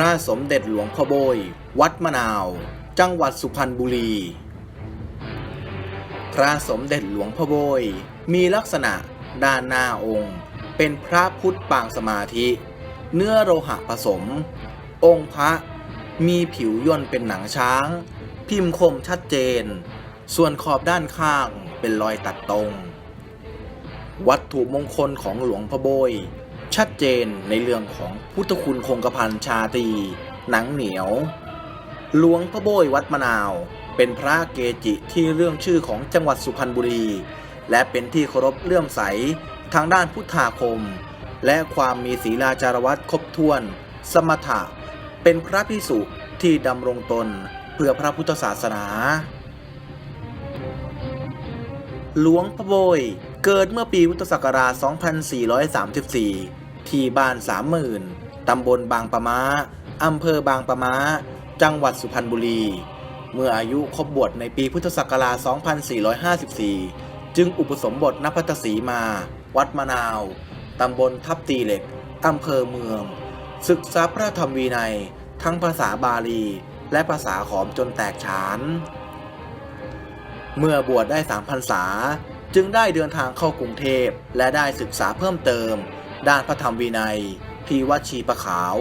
ระสมเด็จหลวงพ่อโบย วัดมะนาว จังหวัดสุพรรณบุรี พระสมเด็จหลวงพ่อโบย มีลักษณะด้านหน้าองค์ เป็นพระพุทธปางสมาธิ เนื้อโลหะผสม องค์พระมีผิวย่นเป็นหนังช้าง พิมพ์คมชัดเจน ส่วนขอบด้านข้างเป็นรอยตัดตรง วัตถุมงคลของหลวงพ่อโบย ชัดเจนในเรื่องของพุทธคุณคงกระพันชาตรีหนังเหนียวหลวงพ่อโบยวัดมะนาว เป็นพระเกจิที่เรื่องชื่อของจังหวัดสุพรรณบุรี และเป็นที่เคารพเลื่อมใสทางด้านพุทธาคม และความมีศีลาจารวัตครบถ้วน สมถะ เป็นพระพิสุที่ดำรงตนเพื่อพระพุทธศาสนาหลวงพ่อโบยเกิดเมื่อปีพุทธศักราช 2434 ที่บ้านสามหมื่นตำบลบางปะมาอำเภอบางปะมาจังหวัดสุพรรณบุรี เมื่ออายุครบบวชในปีพุทธศักราช 2454 จึงอุปสมบทนภัตสีมา วัดมะนาว ตำบลทับตีเหล็ก อำเภอเมือง ศึกษาพระธรรมวินัย ทั้งภาษาบาลี และภาษาขอมจนแตกฉาน เมื่อบวชได้สามพรรษา จึงได้เดินทางเข้ากรุงเทพและได้ศึกษาเพิ่มเติม ด้านพระธรรมวินัย ที่วัดชีประขาว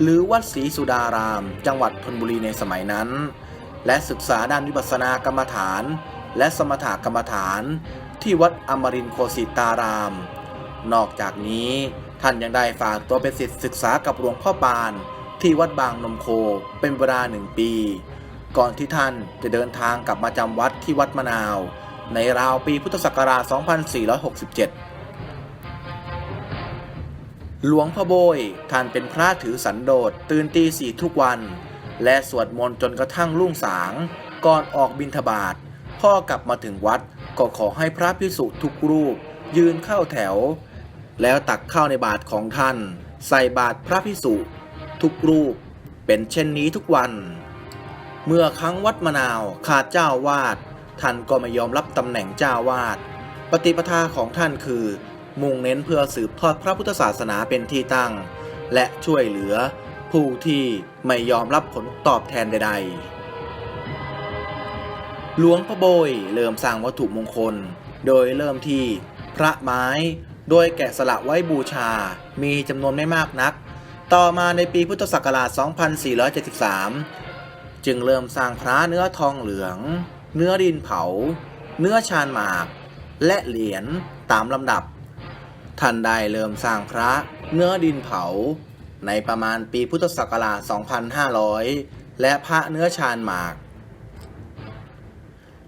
หรือวัดศรีสุดาราม จังหวัดธนบุรีในสมัยนั้น และศึกษาด้านวิปัสสนากรรมฐาน และสมถกรรมฐาน ที่วัดอมรินโคสิตาราม นอกจากนี้ท่านยังได้ฝากตัวเป็นศิษย์ศึกษากับหลวงพ่อปาน ที่วัดบางนมโคเป็นเวลาหนึ่งปี ก่อนที่ท่านจะเดินทางกลับมาจำวัดที่วัดมะนาว ในราวปีพุทธศักราช 2467 หลวงพ่อโบยท่านเป็นพระถือสันโดษตื่นตีสี่ทุกวัน และสวดมนต์จนกระทั่งรุ่งสาง ก่อนออกบิณฑบาตพ่อกลับมาถึงวัดก็ขอให้พระพิสุทุกรูป ยืนเข้าแถว แล้วตักข้าวในบาตรของท่าน ใส่บาตรพระพิสุทุกรูป เป็นเช่นนี้ทุกวัน เมื่อครั้งวัดมะนาวขาดเจ้าวาดท่านก็ไม่ยอมรับตำแหน่งเจ้าวาด ปฏิปทาของท่านคือ มุ่งเน้นเพื่อสืบทอดพระพุทธศาสนาเป็นที่ตั้ง และช่วยเหลือผู้ที่ไม่ยอมรับผลตอบแทนใด ๆ หลวงพ่อโบยเริ่มสร้างวัตถุมงคล โดยเริ่มที่พระไม้ โดยแกะสลักไว้บูชา มีจำนวนไม่มากนัก ต่อมาในปีพุทธศักราช 2473 จึงเริ่มสร้างพระเนื้อทองเหลือง เนื้อดินเผา เนื้อชานหมาก และเหรียญตามลำดับ ท่านได้เริ่มสร้างพระเนื้อดินเผา ในประมาณปีพุทธศักราช 2500 และพระเนื้อชานหมาก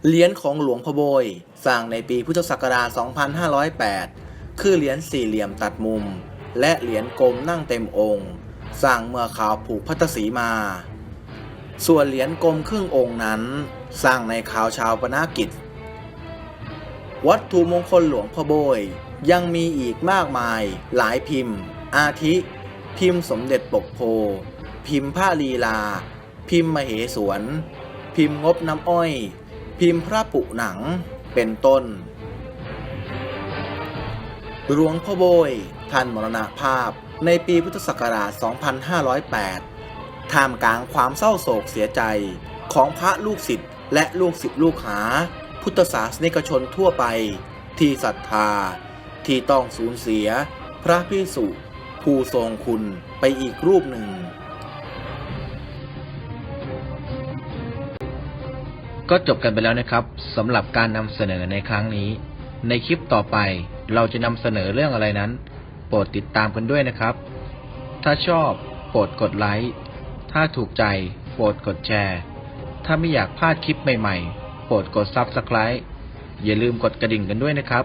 เหรียญของหลวงพ่อโบย สร้างในปีพุทธศักราช 2508 คือเหรียญสี่เหลี่ยมตัดมุม และเหรียญกลมนั่งเต็มองค์ สร้างเมื่อขาวผูกพัตสีมา ส่วนเหรียญกลมครึ่งองค์นั้น สร้างในข่าวชาวปนากิจ วัตถุมงคลหลวงพ่อโบย ยังมีอีกมากมายหลายพิมพ์ อาทิ พิมพ์สมเด็จปกโพ พิมพ์ผ้าลีลา พิมพ์มเหสวน พิมพ์งบน้ำอ้อย พิมพ์พระปุหนัง เป็นต้น หลวงพ่อโบย ท่านมรณภาพในปีพุทธศักราช 2508 ท่ามกลางความเศร้าโศกเสียใจของพระลูกศิษย์และลูกศิษย์ลูกหา พุทธศาสนิกชนทั่วไปที่ศรัทธา ที่ต้องสูญเสียพระพิสุผู้ทรงคุณไปอีกรูปหนึ่ง ก็จบกันไปแล้วนะครับสำหรับการนำเสนอในครั้งนี้ ในคลิปต่อไปเราจะนำเสนอเรื่องอะไรนั้น โปรดติดตามกันด้วยนะครับ ถ้าชอบโปรดกดไลค์ถ้าถูกใจโปรดกดแชร์ ถ้าไม่อยากพลาดคลิปใหม่ๆ โปรดกด Subscribe อย่าลืมกดกระดิ่งกันด้วยนะครับ